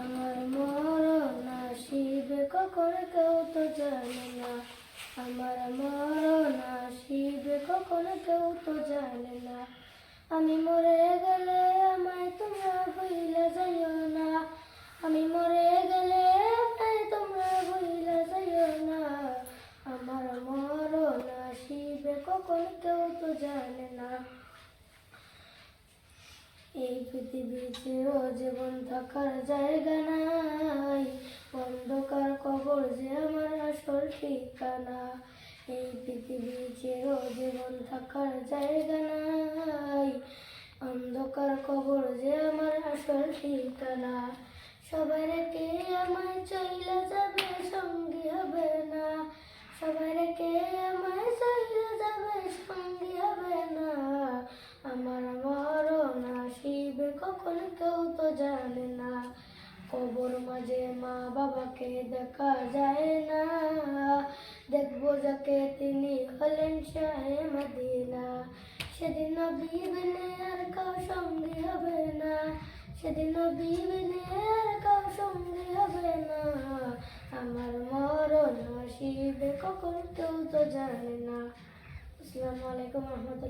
আমার মরণ আসিবে, কখন কেউ তো জানে না। আমার মরণ আসিবে, কখন কেউ তো জানে না। আমি মরে গেলে আমায় তোমরা ভুলে যাইও না। আমি মরে গেলে আমায় তোমরা ভুলে যাইও না। আমার মরণ আসিবে, কখন কেউ তো জানে না। এই পৃথিবীতে ও জীবন থাকার জায়গা নাই। অন্ধকার কবর যে আমার আসল ঠিকানা। এই পৃথিবীতে ও জীবন থাকার জায়গা নাই। অন্ধকার কবর যে আমার আসল ঠিকানা। সবাই রেখে আমায় চইলা যাবে সঙ্গী। কখন কেউ তো জানে না। কবর মাঝে মা বাবাকে দেখা যায় না। দেখব যাকে তিনি হলেন শাহে মদিনা। সেদিন বিবিনে আর কাউ সঙ্গী হবে না। সেদিন বিবিনে আর কাউ সঙ্গী হবে না। আমার মরণ আসিবে কখন কেউ তো জানে না। আসসালামু আলাইকুম রহমতুল্লাহ।